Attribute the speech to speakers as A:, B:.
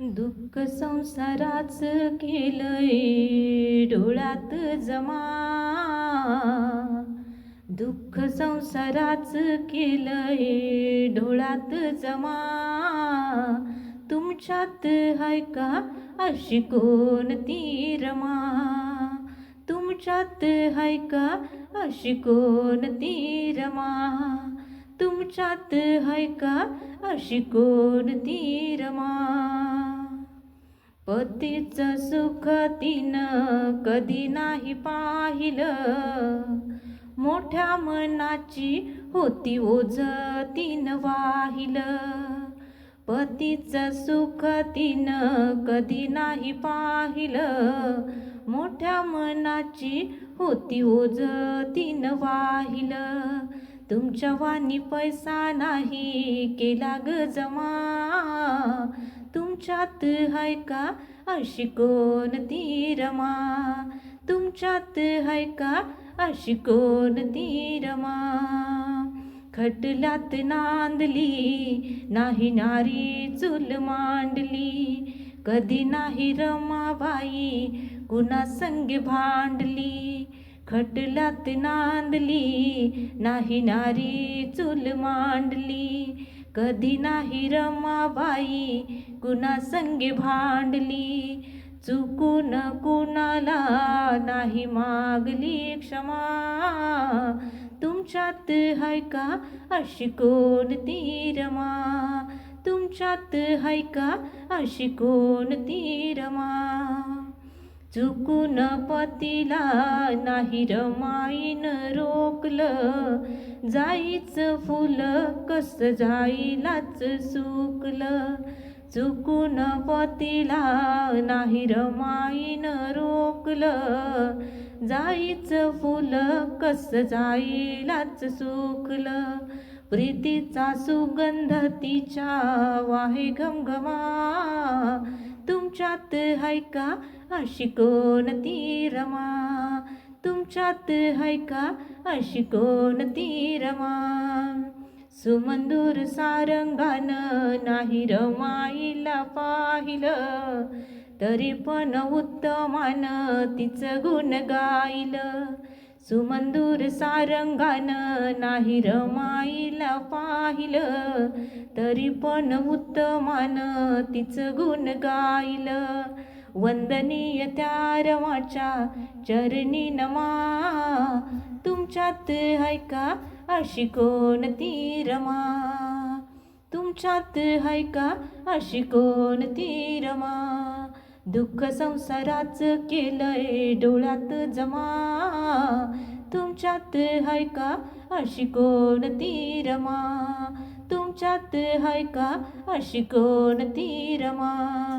A: दुःख संसाराच केलंय डोळ्यात जमा. दुःख संसाराच केलंय डोळ्यात जमा. तुमच्यात हाय का अशी कोणती रमा? तुमच्यात हाय का अशी कोणती रमा? तुमच्यात हाय का अशी कोणती रमा? पतीचं सुख तिनं कधी नाही पाहिलं. मोठ्या मनाची होती ओझ तिनं वाहिलं. पतीचं सुख तिनं कधी नाही पाहिलं. मोठ्या मनाची होती ओझ तिनं वाहिलं. तुमच्या वाणी पैसा नाही केला ग जमा. तुमच्यात हाय का अशी कोणती रमा तुमच्यात हाय का अशी कोणती रमा खटल्यात नांदली नाही नारी चूल मांडली. कधी नाही रमाबाई कुणा संग भांडली? खटलात नांदली नाही नारी चूल मांडली. कधी नाही रमाबाई कुणा संगे भांडली. चुकून कुणाला नाही मागली क्षमा. तुमच्यात हाय का अशी कोणती रमा? तुमच्यात हाय का अशी कोणती रमा? चुकून पतीला नाही रमाईन रोकलं जाईचं फुल कस जाईलाच सुकलं. चुकून पतीला नाही रमाईन रोकलं जाईचं फुल कस जाईलाच सुकलं. प्रीतीचा सुगंध तिच्या वाहे घमघमा तुमच्यात हाय का अशी कोणती रमा? तुमच्यात हाय का अशी कोणती रमा? सुमंदूर सारंगानं नाही रमाईला पाहिलं तरी पण उत्तमानं तिचं गुण गायलं. सुमंदूर सारंगानं नाही रमाई तिला पाहिलं तरी पण उत्तमान तिचं गुण गायलं वंदनीय त्या रमाच्या चरणी नमा तुमच्यात हाय का अशी कोणती रमा? तुमच्यात हाय का अशी कोणती रमा? दुःख संसाराच केलंय डोळ्यात जमा तुमच्यात हाय का? अशी कोणती रमा तुमच्यात हाय का? अशी कोणती रमा